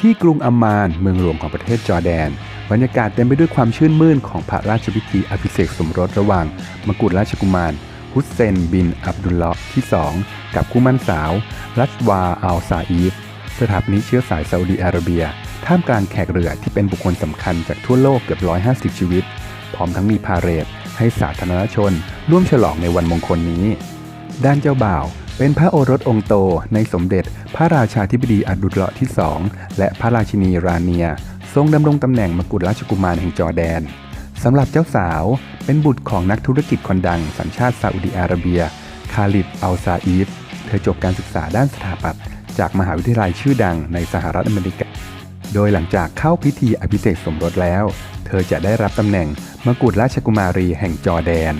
ที่กรุงอัมมานเมืองหลวงของประเทศจอร์แดน บรรยากาศเต็มไปด้วยความชื่นมื่นของพระราชพิธีอภิเษกสมรสระหว่างมกุฎราชกุมาร ฮุสเซน บิน อับดุลเลาะห์ที่ 2 กับคู่มั่นสาว รัชวาอัลซาอีฟสถาปนิกเชื้อสายซาอุดีอาระเบีย ท่ามกลางแขกเรือที่เป็นบุคคลสำคัญจากทั่วโลกเกือบ 150 ชีวิต พร้อมทั้งมีพาเหรดให้สาธารณชน ร่วมฉลองในวันมงคลนี้ ด้านเจ้าบ่าว เป็นพระโอรสองค์โตในสมเด็จ พระราชาธิบดีอับดุลเลาะห์ที่2และพระราชินีราเนีย ทรงดำรงตำแหน่งมกุฎราชกุมารแห่งจอแดนสำหรับเจ้าสาวเป็นบุตรของนักธุรกิจคนดังสัญชาติซาอุดิอาระเบีย คาลิดอัลซาอีฟเธอจบการศึกษาด้านสถาปัตย์จากมหาวิทยาลัยชื่อดังในสหรัฐอเมริกา โดยหลังจากเข้าพิธีอภิเษกสมรสแล้ว เธอจะได้รับตำแหน่งมกุฎราชกุมารีแห่งจอแดน